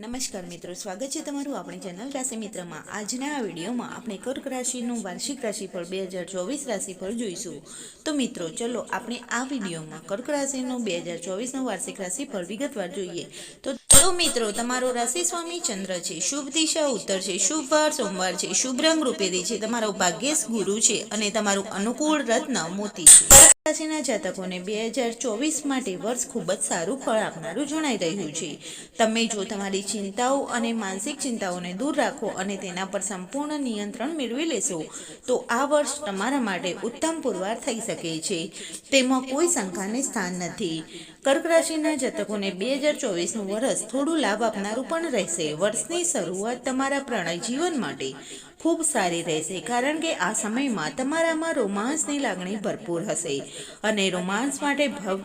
નમસ્કાર મિત્રો, સ્વાગત છે તમારું આપણી ચેનલ રાશિ મિત્રમાં. આજના આ વિડીયોમાં આપણે કર્ક રાશિનું વાર્ષિક રાશિફળ બે હજાર ચોવીસ રાશિફળ જોઈશું. તો મિત્રો, ચલો આપણે આ વિડીયોમાં કર્ક રાશિનું બે હજાર ચોવીસનું વાર્ષિક રાશિફળ વિગતવાર જોઈએ. તો તો મિત્રો, તમારો રાશિ સ્વામી ચંદ્ર છે. શુભ દિશા ઉત્તર છે. શુભ વાર સોમવાર છે. શુભ રંગ રૂપેરી છે. તમારો ભાગ્યેશ ગુરુ છે અને તમારું અનુકૂળ રત્ન મોતી છે. રાશિના જાતકોને બે હજાર ચોવીસ માટે વર્ષ ખૂબ જ સારું ફળ આપનારું જણાઈ રહ્યું છે. તમે જો તમારી ચિંતાઓ અને માનસિક ચિંતાઓને દૂર રાખો અને તેના પર સંપૂર્ણ નિયંત્રણ મેળવી લેશો, તો આ વર્ષ તમારા માટે ઉત્તમ પુરવાર થઈ શકે છે. તેમાં કોઈ શંકાને સ્થાન નથી. કર્ક રાશિના જાતકોને બે હજાર ચોવીસનું વર્ષ થોડું લાભ આપનારું પણ રહેશે. વર્ષની શરૂઆત તમારા પ્રણય જીવન માટે. ખૂબ સારી રહેશે, કારણ કે આ સમયમાં તમારામાં રોમાન્સની લાગણી ભરપૂર હશે અને રોમાન્સ માટે ભવ,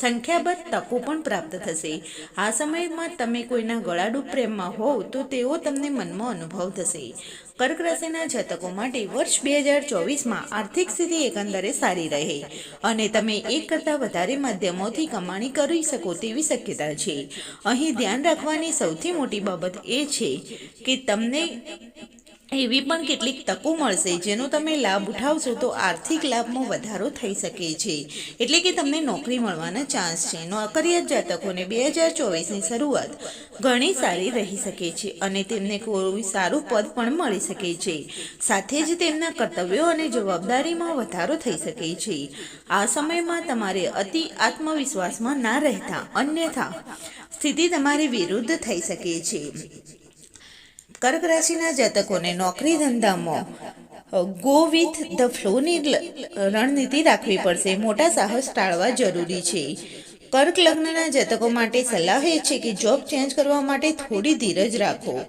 સંખ્યાબંધ તકો પણ પ્રાપ્ત થશે. આ સમયમાં તમે કોઈના ગળાડું પ્રેમમાં હોવ તો તેઓ તમને મનમાં અનુભવ થશે. કર્ક રાશિના જાતકો માટે વર્ષ બે હજાર ચોવીસમાં આર્થિક સ્થિતિ એકંદરે સારી રહે અને તમે એક કરતાં વધારે માધ્યમોથી કમાણી કરી શકો તેવી શક્યતા છે. અહીં ધ્યાન રાખવાની સૌથી મોટી બાબત એ છે કે તમને એવી પણ કેટલીક તકો મળશે જેનો તમે લાભ ઉઠાવશો તો આર્થિક લાભમાં વધારો થઈ શકે છે. એટલે કે તમને નોકરી મળવાના ચાન્સ છે. નોકરિયાત જાતકોને બે હજાર ચોવીસની શરૂઆત ઘણી સારી રહી શકે છે અને તેમને કોઈ સારું પદ પણ મળી શકે છે. સાથે જ તેમના કર્તવ્યો અને જવાબદારીમાં વધારો થઈ શકે છે. આ સમયમાં તમારે અતિ આત્મવિશ્વાસમાં ના રહેતા અન્યથા સ્થિતિ તમારી વિરુદ્ધ થઈ શકે છે. કર્ક રાશિના જાતકોને નોકરી ધંધામાં ગો વિથ ધ ફ્લોની રણનીતિ રાખવી પડશે. મોટા સાહસ ટાળવા જરૂરી છે. કર્ક લગ્નના જાતકો માટે સલાહ એ છે કે જોબ ચેન્જ કરવા માટે થોડી ધીરજ રાખો.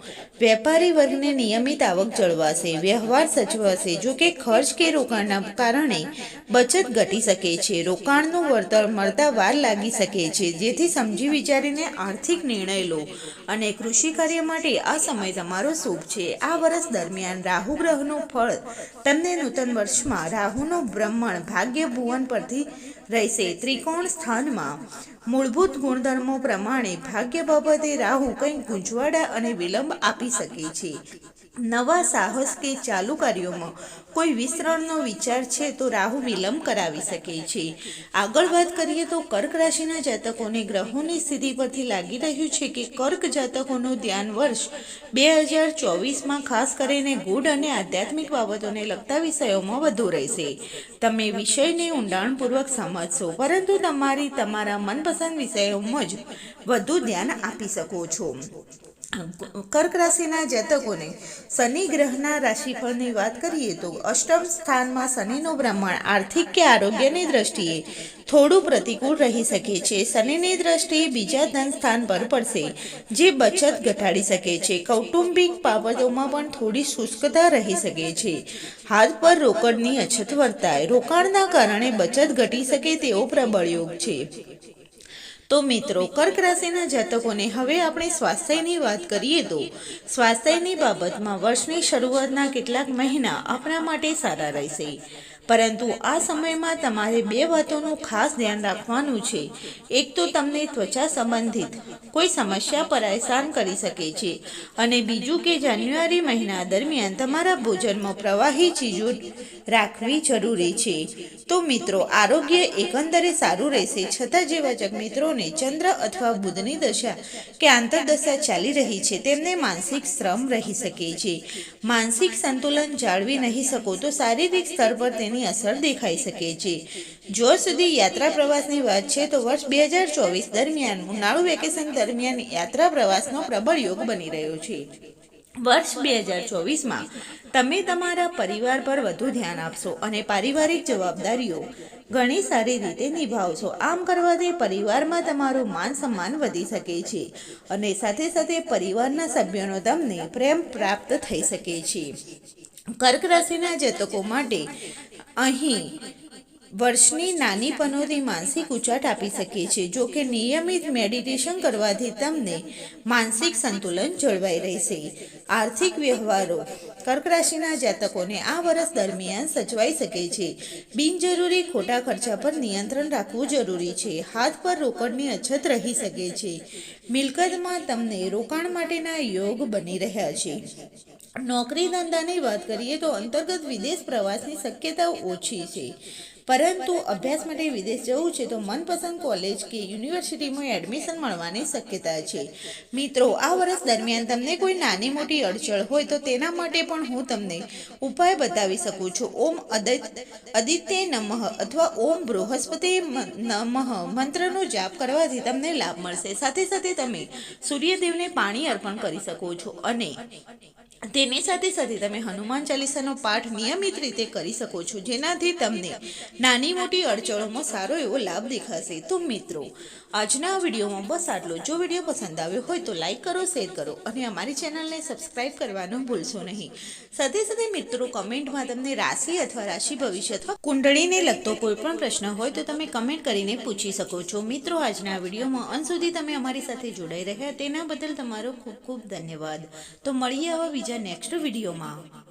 વેપારી વર્ગને નિયમિત આવક જળવાશે, વ્યવહાર સચવાશે, જો કે ખર્ચ કે રોકાણના કારણે બચત ઘટી શકે છે. રોકાણનું વળતર મળતા વાર લાગી શકે છે. જેથી સમજી વિચારીને આર્થિક નિર્ણય લો અને કૃષિ કાર્ય માટે આ સમય તમારો શુભ છે. આ વર્ષ દરમિયાન રાહુ ગ્રહનું ફળ તમને નૂતન વર્ષમાં રાહુનું બ્રહ્મણ ભાગ્ય ભુવન પરથી રહેશે. ત્રિકોણ સ્થાનમાં મૂળભૂત ગુણધર્મો પ્રમાણે ભાગ્ય બાબતે રાહુ કંઈક ગુંજવાડા અને વિલંબ આપી શકે છે. નવા સાહસ કે ચાલુ કાર્યોમાં કોઈ વિસ્તરણનો વિચાર છે તો રાહુ વિલંબ કરાવી શકે છે. આગળ વાત કરીએ તો કર્ક રાશિના જાતકોને ગ્રહોની સ્થિતિ પરથી લાગી રહ્યું છે કે કર્ક જાતકોનું ધ્યાન વર્ષ બે હજાર ચોવીસમાં ખાસ કરીને ગુઢ અને આધ્યાત્મિક બાબતોને લગતા વિષયોમાં વધુ રહેશે. તમે વિષયને ઊંડાણપૂર્વક સમજશો, પરંતુ તમારી તમારા મનપસંદ વિષયોમાં જ વધુ ધ્યાન આપી શકો છો. કર્ક રાશિના જાતકોને શનિ ગ્રહના રાશિફળની વાત કરીએ તો અષ્ટમ સ્થાનમાં શનિનું ભ્રમણ આર્થિક કે આરોગ્યની દ્રષ્ટિએ થોડું પ્રતિકૂળ રહી શકે છે. શનિની દ્રષ્ટિએ બીજા ધન સ્થાન પર પડશે, જે બચત ઘટાડી શકે છે. કૌટુંબિક બાબતોમાં પણ થોડી શુષ્કતા રહી શકે છે. હાથ પર રોકડની અછત વર્તાય. રોકાણના કારણે બચત ઘટી શકે તેવો પ્રબળ યોગ છે. તો મિત્રો, કર્ક રાશિના જાતકોને હવે આપણે સ્વાસ્થ્યની વાત કરીએ તો, સ્વાસ્થ્યની બાબતમાં વર્ષની શરૂઆતના કેટલાક મહિના આપણા માટે સારા રહેશે. પરંતુ આ સમયમાં તમારે બે વાતોનું ખાસ ધ્યાન રાખવાનું છે. એક તો તમને ત્વચા સંબંધિત કોઈ સમસ્યા પરેશાન કરી શકે છે. અને બીજું કે જાન્યુઆરી મહિના દરમિયાન તમારા ભોજનમાં પ્રવાહી ચીજો રાખવી જરૂરી છે. તો મિત્રો, આરોગ્ય એકંદરે સારું રહેશે છતાં જે વાચક મિત્રોને ચંદ્ર અથવા બુધની દશા કે આંતરદશા ચાલી રહી છે, તેમને માનસિક શ્રમ રહી શકે છે. માનસિક સંતુલન જાળવી નહીં શકો તો શારીરિક સ્તર પર તેની અસર દેખાઈ શકે છે. જો સુધી યાત્રા પ્રવાસની વાત છે તો વર્ષ બે હજાર ચોવીસ દરમિયાન ઉનાળુ વેકેશન દરમિયાન યાત્રા પ્રવાસનો પ્રબળ યોગ બની રહ્યો છે. વર્ષ બે હજાર ચોવીસમાં તમે તમારા પરિવાર પર વધુ ધ્યાન આપશો અને પારિવારિક જવાબદારીઓ ઘણી સારી રીતે નિભાવશો. આમ કરવાથી પરિવારમાં તમારું માન સન્માન વધી શકે છે અને સાથે સાથે પરિવારના સભ્યોનો તમને પ્રેમ પ્રાપ્ત થઈ શકે છે. કર્ક રાશિના જતકો માટે અહીં વર્ષની નાની પનોતી માનસિક ઉચાટ આપી શકે છે, જો કે નિયમિત મેડિટેશન કરવાથી તમને માનસિક સંતુલન જળવાઈ રહેશે. આર્થિક વ્યવહારો કર્ક રાશિના જાતકોને આ વર્ષ દરમિયાન સચવાઈ શકે છે. બિનજરૂરી ખોટા ખર્ચા પર નિયંત્રણ રાખવું જરૂરી છે. હાથ પર રોકડની અછત રહી શકે છે. મિલકતમાં તમને રોકાણ માટેના યોગ બની રહ્યા છે. નોકરી ધંધાની વાત કરીએ તો અંતર્ગત વિદેશ પ્રવાસની શક્યતાઓ ઓછી છે. પરંતુ અભ્યાસ માટે વિદેશ જવું છે તો મનપસંદ કોલેજ કે યુનિવર્સિટીમાં એડમિશન મળવાની શક્યતા છે. મિત્રો, આ વર્ષ દરમિયાન તમને કોઈ નાની મોટી અડચણ હોય તો તેના માટે પણ હું તમને ઉપાય બતાવી શકું છું. ઓમ અદિત, અદિત્ય નમઃ અથવા ઓમ બૃહસ્પતિ નમઃ મંત્રનો જાપ કરવાથી તમને લાભ મળશે. સાથે સાથે તમે સૂર્યદેવને પાણી અર્પણ કરી શકો છો અને તેની સાથે સાથે તમે હનુમાન ચાલીસાનો પાઠ નિયમિત રીતે કરી શકો છો, જેનાથી તમને નાની મોટી અડચણોમાં સારો એવો લાભ દેખાશે. તો મિત્રો, આજના વિડીયોમાં બસ આટલો જો. વીડિયો પસંદ આવ્યો હોય તો લાઈક કરો, શેર કરો અને અમારી ચેનલને સબસ્ક્રાઇબ કરવાનું ભૂલશો નહીં. સાથે સાથે મિત્રો, કમેન્ટમાં તમને રાશિ અથવા રાશિ ભવિષ્ય અથવા કુંડળીને લગતો કોઈ પણ પ્રશ્ન હોય તો તમે કમેન્ટ કરીને પૂછી શકો છો. મિત્રો, આજના વિડીયોમાં અંત સુધી તમે અમારી સાથે જોડાઈ રહ્યા. તેના બદલ તમારો ખૂબ ખૂબ ધન્યવાદ. તો મળીએ આવા બીજા નેક્સ્ટ વિડીયોમાં